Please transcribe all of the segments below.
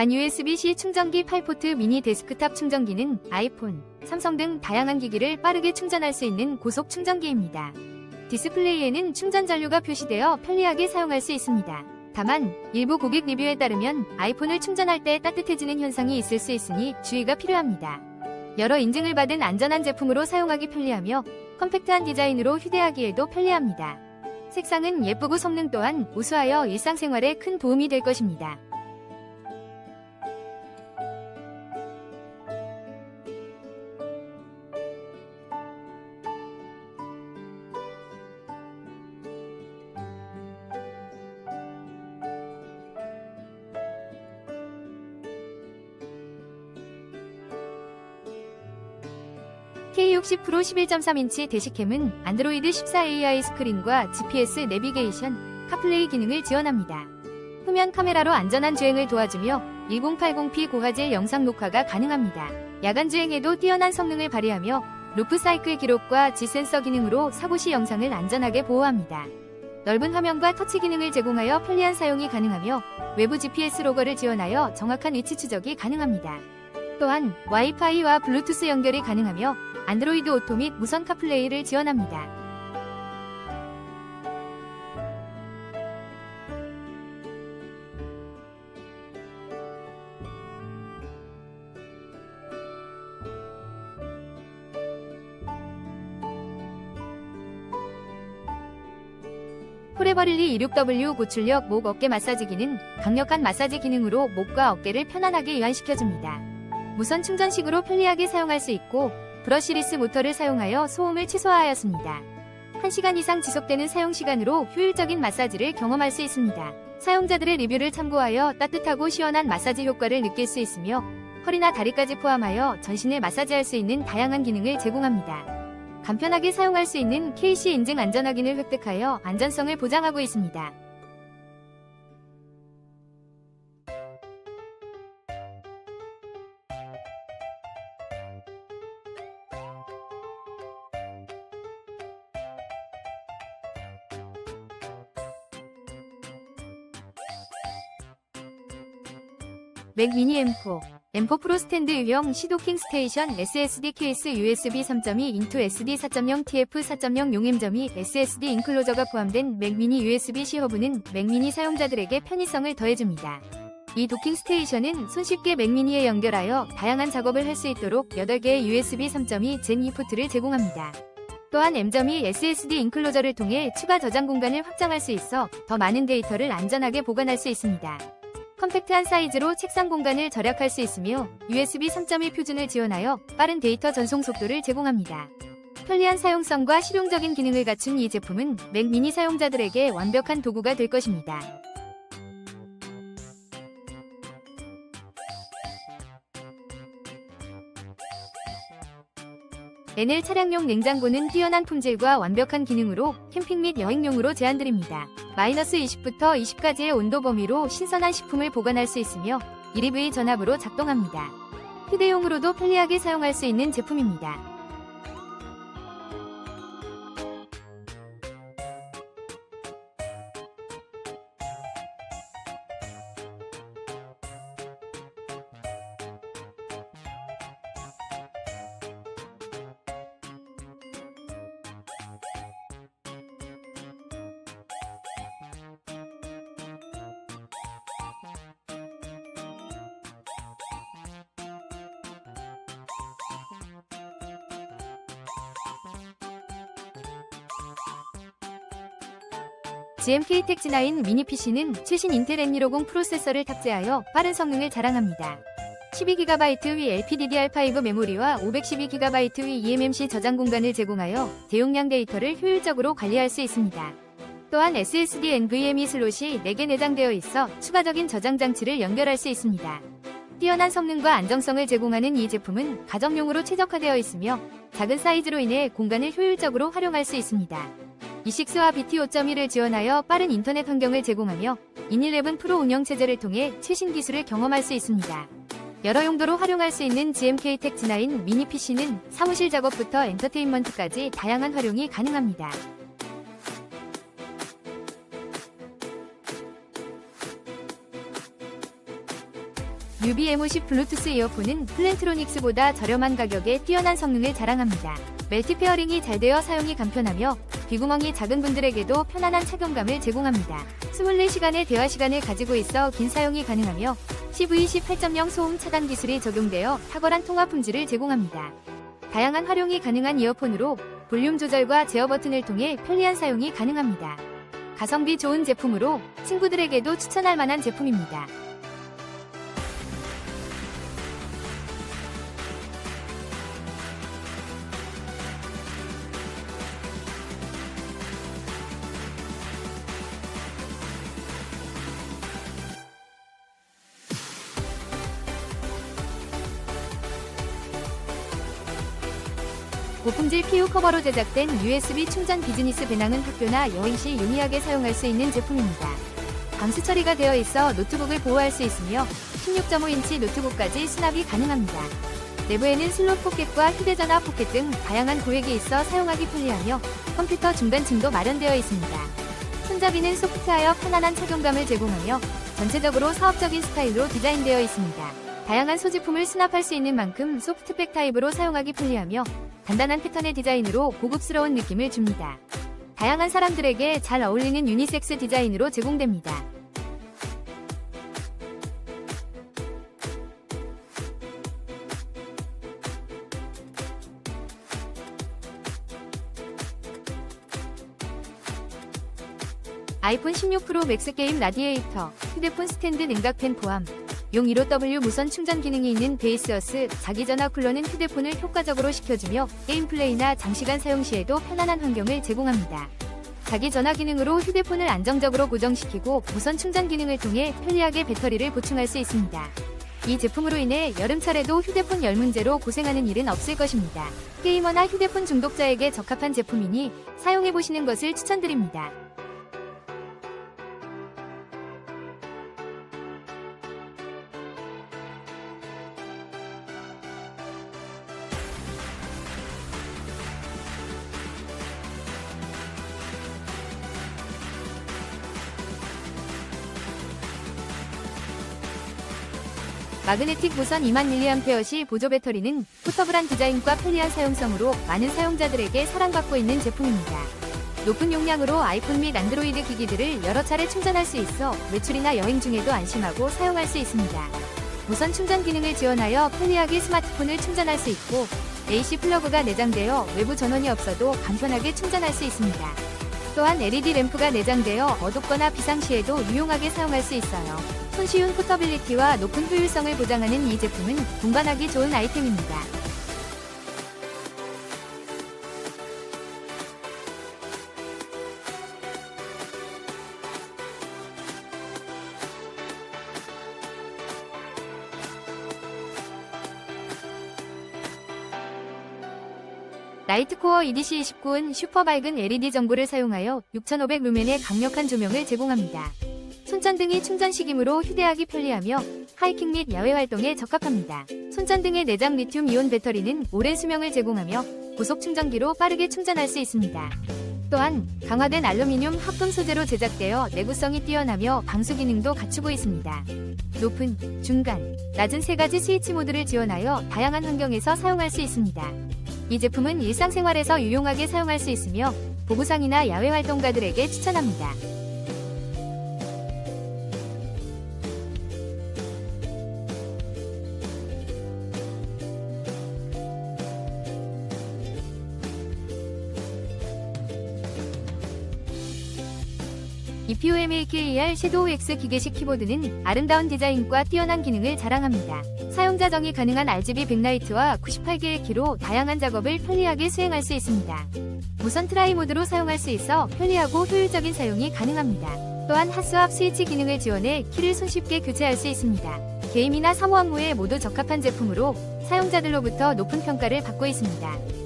간 USB-C 충전기 8포트 미니 데스크탑 충전기는 아이폰, 삼성 등 다양한 기기를 빠르게 충전할 수 있는 고속 충전기입니다. 디스플레이에는 충전 전류가 표시되어 편리하게 사용할 수 있습니다. 다만 일부 고객 리뷰에 따르면 아이폰을 충전할 때 따뜻해지는 현상이 있을 수 있으니 주의가 필요합니다. 여러 인증을 받은 안전한 제품으로 사용하기 편리하며 컴팩트한 디자인으로 휴대하기에도 편리합니다. 색상은 예쁘고 성능 또한 우수하여 일상생활에 큰 도움이 될 것입니다. K60 프로 11.3인치 대시캠은 안드로이드 14 AI 스크린과 GPS 내비게이션, 카플레이 기능을 지원합니다. 후면 카메라로 안전한 주행을 도와주며 1080p 고화질 영상 녹화가 가능합니다. 야간 주행에도 뛰어난 성능을 발휘하며 루프 사이클 기록과 G 센서 기능으로 사고 시 영상을 안전하게 보호합니다. 넓은 화면과 터치 기능을 제공하여 편리한 사용이 가능하며 외부 GPS 로거를 지원하여 정확한 위치 추적이 가능합니다. 또한 와이파이와 블루투스 연결이 가능하며 안드로이드 오토 및 무선 카플레이를 지원합니다. 포레버릴리 26W 고출력 목 어깨 마사지기는 강력한 마사지 기능으로 목과 어깨를 편안하게 이완시켜줍니다. 무선 충전식으로 편리하게 사용할 수 있고 브러시리스 모터를 사용하여 소음을 최소화하였습니다. 1시간 이상 지속되는 사용 시간으로 효율적인 마사지를 경험할 수 있습니다. 사용자들의 리뷰를 참고하여 따뜻하고 시원한 마사지 효과를 느낄 수 있으며 허리나 다리까지 포함하여 전신을 마사지할 수 있는 다양한 기능을 제공합니다. 간편하게 사용할 수 있는 KC 인증 안전 확인을 획득하여 안전성을 보장하고 있습니다. 맥 미니 M4 M4 프로 스탠드 유형 시도킹 스테이션 SSD 케이스 USB 3.2 인투 SD 4.0 TF 4.0 용임점이 SSD 인클로저가 포함된 맥 미니 USB-C 허브는 맥 미니 사용자들에게 편의성을 더해줍니다. 이 도킹 스테이션은 손쉽게 맥 미니에 연결하여 다양한 작업을 할 수 있도록 8개의 USB 3.2 젠2 포트를 제공합니다. 또한 M점이 SSD 인클로저를 통해 추가 저장 공간을 확장할 수 있어 더 많은 데이터를 안전하게 보관할 수 있습니다. 컴팩트한 사이즈로 책상 공간을 절약할 수 있으며 USB 3.1 표준을 지원하여 빠른 데이터 전송 속도를 제공합니다. 편리한 사용성과 실용적인 기능을 갖춘 이 제품은 맥 미니 사용자들에게 완벽한 도구가 될 것입니다. NL 차량용 냉장고는 뛰어난 품질과 완벽한 기능으로 캠핑 및 여행용으로 제한드립니다. 마이너스 20부터 20까지의 온도 범위로 신선한 식품을 보관할 수 있으며 1EV 전압으로 작동합니다. 휴대용으로도 편리하게 사용할 수 있는 제품입니다. GMK 텍지9 미니 PC는 최신 인텔 M150 프로세서를 탑재하여 빠른 성능을 자랑합니다. 12GB 위 LPDDR5 메모리와 512GB 위 eMMC 저장 공간을 제공하여 대용량 데이터를 효율적으로 관리할 수 있습니다. 또한 SSD NVMe 슬롯이 4개 내장되어 있어 추가적인 저장 장치를 연결할 수 있습니다. 뛰어난 성능과 안정성을 제공하는 이 제품은 가정용으로 최적화되어 있으며 작은 사이즈로 인해 공간을 효율적으로 활용할 수 있습니다. 이식스와 BT 5.1을 지원하여 빠른 인터넷 환경을 제공하며 인11 프로 운영 체제를 통해 최신 기술을 경험할 수 있습니다. 여러 용도로 활용할 수 있는 GMK 텍 G9 미니 PC는 사무실 작업부터 엔터테인먼트까지 다양한 활용이 가능합니다. UBM50 블루투스 이어폰은 플랜트로닉스보다 저렴한 가격에 뛰어난 성능을 자랑합니다. 멜티 페어링이 잘 되어 사용이 간편하며 귀구멍이 작은 분들에게도 편안한 착용감을 제공합니다. 24시간의 대화 시간을 가지고 있어 긴 사용이 가능하며 CVC 8.0 소음 차단 기술이 적용되어 탁월한 통화 품질을 제공합니다. 다양한 활용이 가능한 이어폰으로 볼륨 조절과 제어 버튼을 통해 편리한 사용이 가능합니다. 가성비 좋은 제품으로 친구들에게도 추천할 만한 제품입니다. 고품질 PU 커버로 제작된 USB 충전 비즈니스 배낭은 학교나 여행 시 용이하게 사용할 수 있는 제품입니다. 방수 처리가 되어 있어 노트북을 보호할 수 있으며 16.5인치 노트북까지 수납이 가능합니다. 내부에는 슬롯 포켓과 휴대전화 포켓 등 다양한 고액이 있어 사용하기 편리하며 컴퓨터 중간층도 마련되어 있습니다. 손잡이는 소프트하여 편안한 착용감을 제공하며 전체적으로 사업적인 스타일로 디자인되어 있습니다. 다양한 소지품을 수납할 수 있는 만큼 소프트백 타입으로 사용하기 편리하며 단단한 패턴의 디자인으로 고급스러운 느낌을 줍니다. 다양한 사람들에게 잘 어울리는 유니섹스 디자인으로 제공됩니다. 아이폰 16 프로 맥스 게임 라디에이터, 휴대폰 스탠드 냉각팬 포함, 용 15W 무선 충전 기능이 있는 베이스어스 자기 전화 쿨러는 휴대폰을 효과적으로 식혀주며 게임 플레이나 장시간 사용 시에도 편안한 환경을 제공합니다. 자기 전화 기능으로 휴대폰을 안정적으로 고정시키고 무선 충전 기능을 통해 편리하게 배터리를 보충할 수 있습니다. 이 제품으로 인해 여름철에도 휴대폰 열 문제로 고생하는 일은 없을 것입니다. 게이머나 휴대폰 중독자에게 적합한 제품이니 사용해보시는 것을 추천드립니다. 마그네틱 무선 2만 mAh 보조 배터리는 포터블한 디자인과 편리한 사용성으로 많은 사용자들에게 사랑받고 있는 제품입니다. 높은 용량으로 아이폰 및 안드로이드 기기들을 여러 차례 충전할 수 있어 외출이나 여행 중에도 안심하고 사용할 수 있습니다. 무선 충전 기능을 지원하여 편리하게 스마트폰을 충전할 수 있고 AC 플러그가 내장되어 외부 전원이 없어도 간편하게 충전할 수 있습니다. 또한 LED 램프가 내장되어 어둡거나 비상시에도 유용하게 사용할 수 있어요. 손쉬운 포터빌리티와 높은 효율성을 보장하는 이 제품은 동반하기 좋은 아이템입니다. 라이트코어 EDC29은 슈퍼 밝은 LED 전구를 사용하여 6500 루멘의 강력한 조명을 제공합니다. 손전등이 충전식이므로 휴대하기 편리하며 하이킹 및 야외 활동에 적합합니다. 손전등의 내장 리튬 이온 배터리는 오랜 수명을 제공하며 고속 충전기로 빠르게 충전할 수 있습니다. 또한 강화된 알루미늄 합금 소재로 제작되어 내구성이 뛰어나며 방수 기능도 갖추고 있습니다. 높은, 중간, 낮은 세 가지 스위치 모드를 지원하여 다양한 환경에서 사용할 수 있습니다. 이 제품은 일상생활에서 유용하게 사용할 수 있으며 보부상이나 야외 활동가들에게 추천합니다. EPOMAKER 섀도우 X 기계식 키보드는 아름다운 디자인과 뛰어난 기능을 자랑합니다. 사용자 정의 가능한 RGB 백라이트와 98개의 키로 다양한 작업을 편리하게 수행할 수 있습니다. 무선 트라이 모드로 사용할 수 있어 편리하고 효율적인 사용이 가능합니다. 또한 핫스왑 스위치 기능을 지원해 키를 손쉽게 교체할 수 있습니다. 게임이나 사무 업무에 모두 적합한 제품으로 사용자들로부터 높은 평가를 받고 있습니다.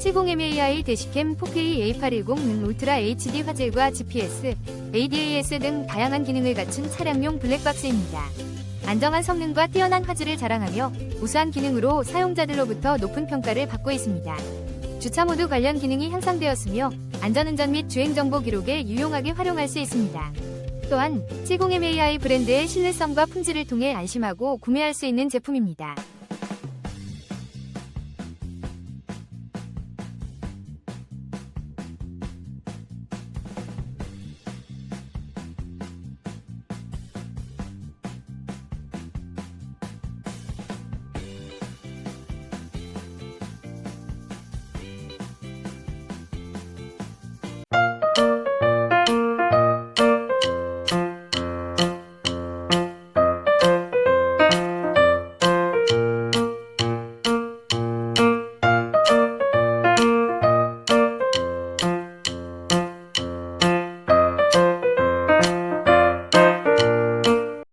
70MAI 대시캠 4K A810는 울트라 HD 화질과 GPS, ADAS 등 다양한 기능을 갖춘 차량용 블랙박스입니다. 안정한 성능과 뛰어난 화질을 자랑하며 우수한 기능으로 사용자들로부터 높은 평가를 받고 있습니다. 주차 모드 관련 기능이 향상되었으며 안전운전 및 주행 정보 기록에 유용하게 활용할 수 있습니다. 또한 70MAI 브랜드의 신뢰성과 품질을 통해 안심하고 구매할 수 있는 제품입니다.